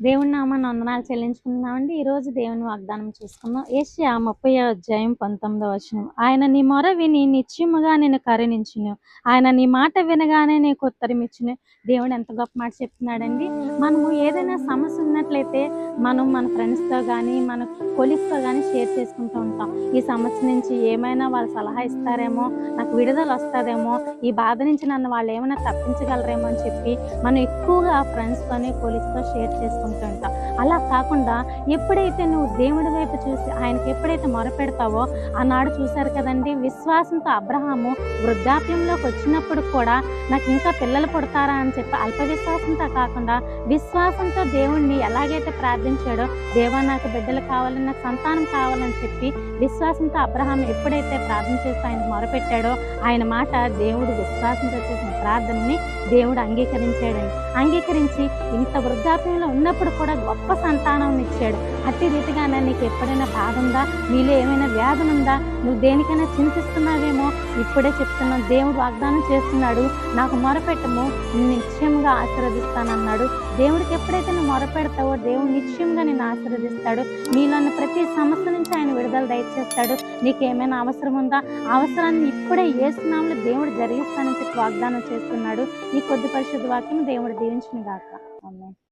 దేవుని నామాన్ని వందనాలు చెల్లించుకుంటున్నామండి. ఈ రోజు దేవుని వాగ్దానం చూసుకుందాం. ఏషియా ముప్పై అధ్యాయం పంతొమ్మిదవ వచనం. ఆయన నీ మొర విని నిశ్చయముగా నేను కరుణించును. ఆయన నీ మాట వినగానే నీకు ఉత్తరమిచ్చును దేవుడు ఎంత గొప్ప మాట చెప్తున్నాడండి. మనము ఏదైనా సమస్య ఉన్నట్లయితే మనం మన ఫ్రెండ్స్తో కానీ మన కొలీగ్స్తో కానీ షేర్ చేసుకుంటూ ఉంటాం. ఈ సమస్య నుంచి ఏమైనా వాళ్ళు సలహా ఇస్తారేమో నాకు విడుదల వస్తుందేమో ఈ బాధ నుంచి నన్ను వాళ్ళు ఏమైనా తప్పించగలరేమో అని చెప్పి మనం ఎక్కువగా ఫ్రెండ్స్తోని కొలీగ్స్తో షేర్ చేసుకుంటాం ఉంటాం అలా కాకుండా ఎప్పుడైతే నువ్వు దేవుడి వైపు చూసి ఆయనకి ఎప్పుడైతే మొరపెడతావో ఆనాడు చూశారు కదండి విశ్వాసంతో అబ్రహాము వృద్ధాప్యంలోకి వచ్చినప్పుడు కూడా నాకు ఇంకా పిల్లలు పుడతారా అని చెప్పి అల్ప విశ్వాసంతో కాకుండా విశ్వాసంతో దేవుణ్ణి ఎలాగైతే ప్రార్థించాడో దేవా నాకు బిడ్డలు కావాలని నాకు సంతానం కావాలని చెప్పి విశ్వాసంతో అబ్రహాం ఎప్పుడైతే ప్రార్థన చేస్తే ఆయన మొరపెట్టాడో ఆయన మాట దేవుడు విశ్వాసంతో చేసిన ప్రార్థనని దేవుడు అంగీకరించాడండి. అంగీకరించి ఇంత వృద్ధాప్యంలో ఉన్నప్పుడు కూడా గొప్ప గొప్ప సంతానం ఇచ్చాడు అట్టి రీతిగానే నీకు ఎప్పుడైనా బాధ ఉందా నీలో ఏమైనా వ్యాధన ఉందా నువ్వు దేనికైనా చింతిస్తున్నావేమో? ఇప్పుడే చెప్తున్నాను. దేవుడు వాగ్దానం చేస్తున్నాడు. నాకు మొరపెట్టము. నిన్ను నిశ్చయంగా ఆశీర్వదిస్తానన్నాడు. దేవుడికి ఎప్పుడైతే నువ్వు మొరపెడతావో దేవుడు నిశ్చయంగా నేను ఆశీర్వదిస్తాడు. నీలోని ప్రతి సమస్య నుంచి ఆయన విడుదల దయచేస్తాడు. నీకు ఏమైనా అవసరం ఉందా అవసరాన్ని ఇప్పుడే ఏసునామలో దేవుడు జరిగిస్తానని చెప్పి వాగ్దానం చేస్తున్నాడు. ఈ కొద్ది పరిశుద్ధ వాక్యం దేవుడు దీవించిన గాక